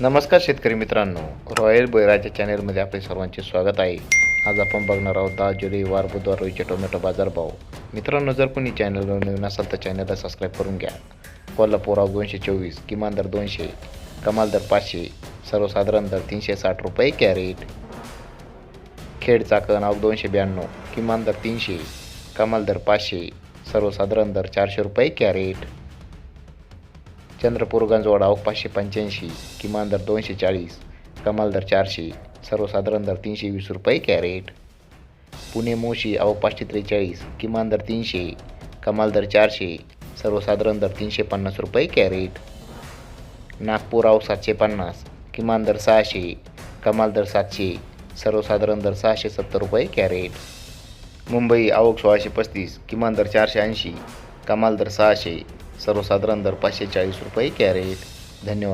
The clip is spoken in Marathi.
नमस्कार शेतकरी मित्रांनो. रॉयल बैराच्या चॅनेलमध्ये आपले सर्वांचे स्वागत आहे. आज आपण बघणार आहोत दहा जुलै वार बुधवार रोजीचे टोमॅटो बाजारभाव. मित्रांनो जर कोणी चॅनलवर नवीन असाल तर चॅनलला सबस्क्राईब करून घ्या. कोल्हापूर दोनशे चोवीस किमान दर दोनशे कमाल दर पाचशे सर्वसाधारण दर तीनशे साठ रुपये कॅरेट. खेड चाकण अव दोनशे ब्याण्णव किमान दर तीनशे कमाल दर पाचशे सर्वसाधारण दर चारशे रुपये कॅरेट. चंद्रपूर गंजवाडा पाचशे पंच्याऐंशी किमान दर दोनशे चाळीस कमाल दर चारशे सर्वसाधारण दर तीनशे वीस रुपये कॅरेट. पुणे मोशी अहो पाचशे त्रेचाळीस किमान दर तीनशे कमाल दर चारशे सर्वसाधारण दर तीनशे पन्नास रुपये कॅरेट. नागपूर अहो सातशे पन्नास किमान दर सहाशे कमाल दर सातशे सर्वसाधारण दर सहाशे सत्तर रुपये कॅरेट. मुंबई आवक सोळाशे पस्तीस किमान दर चारशे ऐंशी कमाल दर सहाशे सर्वसाधारण दर पाचशे चाळीस रुपये कॅरेट. धन्यवाद.